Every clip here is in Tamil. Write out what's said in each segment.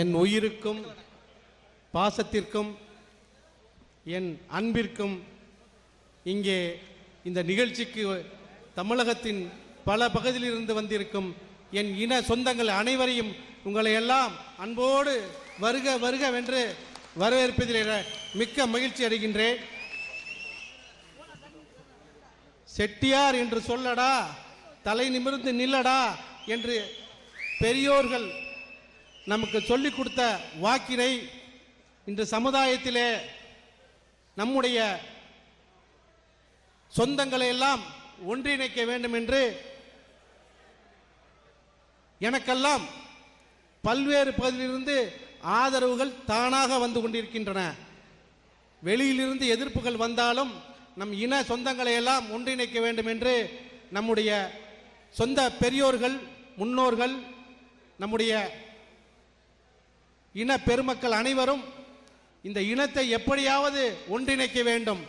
என் உயிருக்கும் பாசத்திற்கும் என் அன்பிற்கும் இங்கே இந்த நிகழ்ச்சிக்கு தமிழகத்தின் பல பகுதியிலிருந்து வந்திருக்கும் என் இன சொந்தங்கள் அனைவரையும் உங்களை எல்லாம் அன்போடு வருக வருகவென்று வரவேற்பதில் மிக்க மகிழ்ச்சி அடைகின்றேன். செட்டியார் என்று சொல்லடா. தலை நிமிர்ந்து நில்லடா என்று பெரியோர்கள் நமக்கு சொல்லிக் கொடுத்த வாக்கினை இன்று சமுதாயத்திலே நம்முடைய சொந்தங்களை எல்லாம் ஒன்றிணைக்க வேண்டும் என்று எனக்கெல்லாம் பல்வேறு பகுதியிலிருந்து ஆதரவுகள் தானாக வந்து கொண்டிருக்கின்றன. வெளியிலிருந்து எதிர்ப்புகள் வந்தாலும் நம் இன சொந்தங்களை எல்லாம் ஒன்றிணைக்க வேண்டும் என்று நம்முடைய சொந்த பெரியோர்கள் முன்னோர்கள் நம்முடைய இன பெருமக்கள் அனைவரும் இந்த இனத்தை எப்படியாவது ஒன்றிணைக்க வேண்டும்.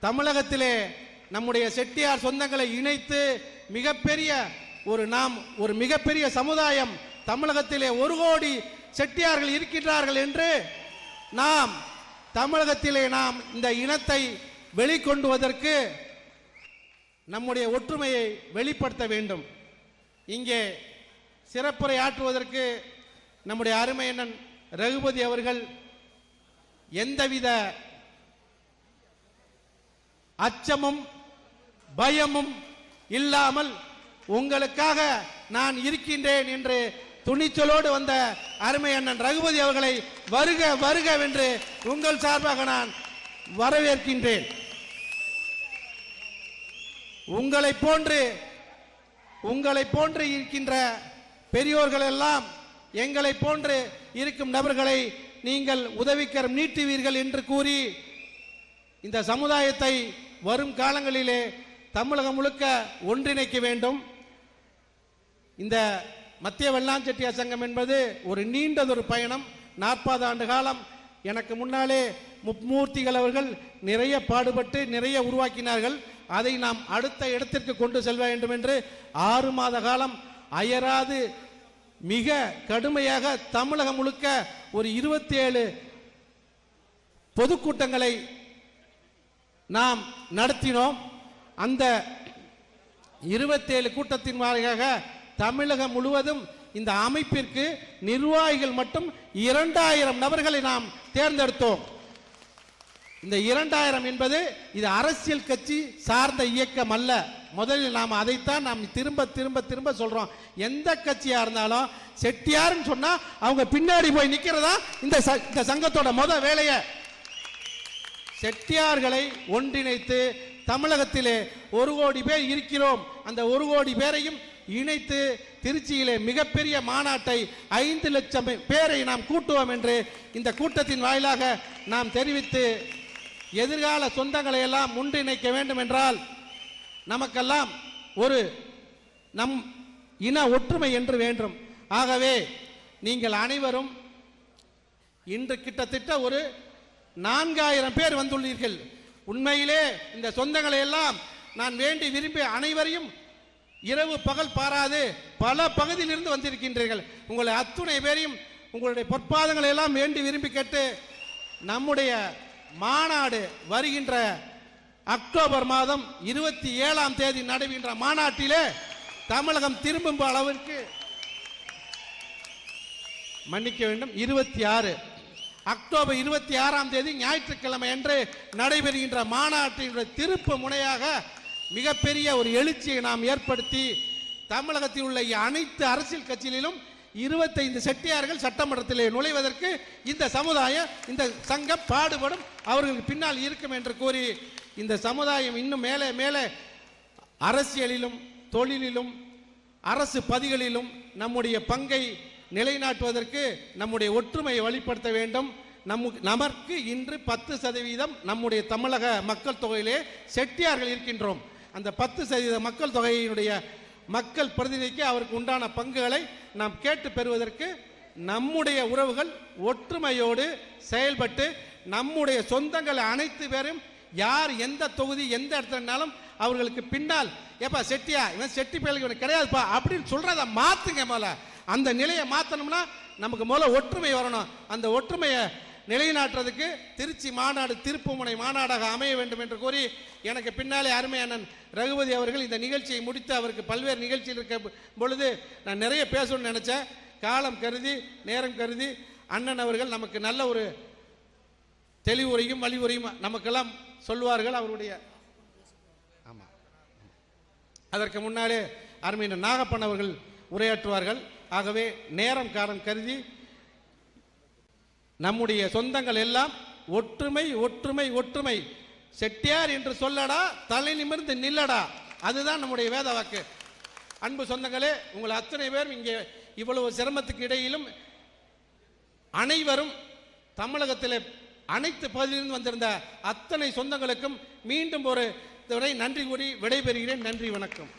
தமிழகத்திலே நம்முடைய செட்டியார் சொந்தங்களை இணைத்து மிகப்பெரிய ஒரு நாம் ஒரு மிகப்பெரிய சமுதாயம் தமிழகத்திலே ஒரு கோடி செட்டியார்கள் இருக்கின்றார்கள் என்று நாம் தமிழகத்திலே நாம் இந்த இனத்தை வெளிக்கொண்டுவதற்கு நம்முடைய ஒற்றுமையை வெளிப்படுத்த வேண்டும். இங்கே சிறப்புரை ஆற்றுவதற்கு நம்முடைய அருமையண்ணன் ரகுபதி அவர்கள் எந்தவித அச்சமும் பயமும் இல்லாமல் உங்களுக்காக நான் இருக்கின்றேன் என்று துணிச்சலோடு வந்த அருமை அண்ணன் ரகுபதி அவர்களை வருக வருகவென்று உங்கள் சார்பாக நான் வரவேற்கின்றேன். உங்களை போன்று உங்களை போன்று இருக்கின்ற பெரியோர்கள் எல்லாம் எங்களை போன்று இருக்கும் நபர்களை நீங்கள் உதவிக்கரம் நீட்டுவீர்கள் என்று கூறி இந்த சமுதாயத்தை வரும் காலங்களிலே தமிழகம் முழுக்க ஒன்றிணைக்க வேண்டும். இந்த மத்திய வெள்ளாஞ்செட்டியார் சங்கம் என்பது ஒரு நீண்டதொரு பயணம். நாற்பது ஆண்டு காலம் எனக்கு முன்னாலே மும்மூர்த்திகள் அவர்கள் நிறைய பாடுபட்டு நிறைய உருவாக்கினார்கள். அதை நாம் அடுத்த இடத்திற்கு கொண்டு செல்ல வேண்டும் என்று ஆறு மாத காலம் அயராது மிக கடுமையாக தமிழகம் முழுக்க ஒரு இருபத்தி ஏழு பொதுக்கூட்டங்களை நாம் நடத்தினோம். அந்த இருபத்தேழு கூட்டத்தின் வாயிலாக தமிழகம் முழுவதும் இந்த அமைப்பிற்கு நிர்வாகிகள் மட்டும் இரண்டாயிரம் நபர்களை நாம் தேர்ந்தெடுத்தோம். இந்த இரண்டாயிரம் என்பது இது அரசியல் கட்சி சார்ந்த இயக்கம் அல்ல. முதலில் நாம் அதைத்தான் நாம் திரும்ப திரும்ப திரும்ப சொல்றோம். எந்த கட்சியா இருந்தாலும் செட்டியார்னு சொன்னா அவங்க பின்னாடி போய் நிக்கிறதா இந்த இந்த சங்கத்தோட முத வேலையை. செட்டியார்களை ஒன்றிணைத்து தமிழகத்திலே ஒரு கோடி பேர் இருக்கிறோம். அந்த ஒரு கோடி பேரையும் இணைத்து திருச்சியிலே மிகப்பெரிய மாநாட்டை ஐந்து லட்சம் பேரை நாம் கூட்டுவோம் என்று இந்த கூட்டத்தின் வாயிலாக நாம் தெரிவித்து எதிர்கால சொந்தங்களை எல்லாம் ஒன்றிணைக்க வேண்டும் என்றால் நமக்கெல்லாம் ஒரு நம் இன ஒற்றுமை என்று வேண்டும். ஆகவே நீங்கள் அனைவரும் இன்று கிட்டத்தட்ட ஒரு நான்காயிரம் பேர் வந்துள்ளீர்கள். உண்மையிலே இந்த சொந்தங்களை எல்லாம் நான் வேண்டி விரும்பி அனைவரையும் இரவு பகல் பாராது பல பகுதியிலிருந்து வந்திருக்கின்றீர்கள். உங்களை அத்துணை பேரையும் உங்களுடைய பொற்பாதங்களை எல்லாம் வேண்டி விரும்பி கேட்டு நம்முடைய மாநாடு வருகின்ற அக்டோபர் மாதம் இருபத்தி ஏழாம் தேதி நடைபெறுகின்ற மாநாட்டிலே தமிழகம் திரும்பும் அளவிற்கு மன்னிக்க வேண்டும். இருபத்தி ஆறு. அக்டோபர் இருபத்தி ஆறாம் தேதி ஞாயிற்றுக்கிழமை அன்று நடைபெறுகின்ற மாநாட்டினுடைய திருப்பு முனையாக மிகப்பெரிய ஒரு எழுச்சியை நாம் ஏற்படுத்தி தமிழகத்தில் உள்ள அனைத்து அரசியல் கட்சிகளிலும் இருபத்தைந்து செட்டியார்கள் சட்டமன்றத்திலே நுழைவதற்கு இந்த சமுதாயம் இந்த சங்கம் பாடுபடும் அவர்களுக்கு பின்னால் இருக்கும் என்று கூறி இந்த சமுதாயம் இன்னும் மேலே மேலே அரசியலிலும் தொழிலிலும் அரசு பதிகளிலும் நம்முடைய பங்கை நிலைநாட்டுவதற்கு நம்முடைய ஒற்றுமையை வழிப்படுத்த வேண்டும். நமு நமக்கு இன்று பத்து சதவீதம் நம்முடைய தமிழக மக்கள் தொகையிலே செட்டியார்கள் இருக்கின்றோம். அந்த பத்து சதவீத மக்கள் தொகையினுடைய மக்கள் பிரதிநிதிக்கு அவருக்கு உண்டான பங்குகளை நாம் கேட்டு பெறுவதற்கு நம்முடைய உறவுகள் ஒற்றுமையோடு செயல்பட்டு நம்முடைய சொந்தங்கள் அனைத்து பேரும் யார் எந்த தொகுதி எந்த இடத்துலனாலும் அவர்களுக்கு பின்னால் ஏப்பா செட்டியா? இவன் செட்டி பயலுக்கு இவனுக்கு கிடையாதுப்பா அப்படின்னு சொல்றத மாத்துங்க முதல்ல. அந்த நிலையை மாத்தணும்னா நமக்கு முதல்ல ஒற்றுமை வரணும். அந்த ஒற்றுமையை நிலைநாட்டுறதுக்கு திருச்சி மாநாடு திருப்புமுனை மாநாடாக அமைய வேண்டும் என்று கூறி எனக்கு பின்னாலே அருமை அண்ணன் ரகுபதி அவர்கள் இந்த நிகழ்ச்சியை முடித்து அவருக்கு பல்வேறு நிகழ்ச்சியில் இருக்க பொழுது நான் நிறைய பேசணும்னு நினச்சேன். காலம் கருதி நேரம் கருதி அண்ணன் அவர்கள் நமக்கு நல்ல ஒரு தெளிவுரையும் வழிவுரையும் நமக்கெல்லாம் சொல்வார்கள் அவருடைய. ஆமாம் அதற்கு முன்னாலே அருமையின் நாகப்பன் அவர்கள் உரையாற்றுவார்கள். ஆகவே நேரம் காலம் கருதி நம்முடைய சொந்தங்கள் எல்லாம் ஒற்றுமை ஒற்றுமை ஒற்றுமை. செட்டியார் என்று சொல்லடா தலை நிமிர்ந்து நில்லடா. அதுதான் நம்முடைய வேத வாக்கு. அன்பு சொந்தங்களே உங்கள் அத்தனை பேரும் இங்கே இவ்வளவு சிரமத்துக்கு இடையிலும் அனைவரும் தமிழகத்தில் அனைத்து பகுதியிலிருந்து வந்திருந்த அத்தனை சொந்தங்களுக்கும் மீண்டும் ஒரு நன்றி கூறி விடைபெறுகிறேன். நன்றி வணக்கம்.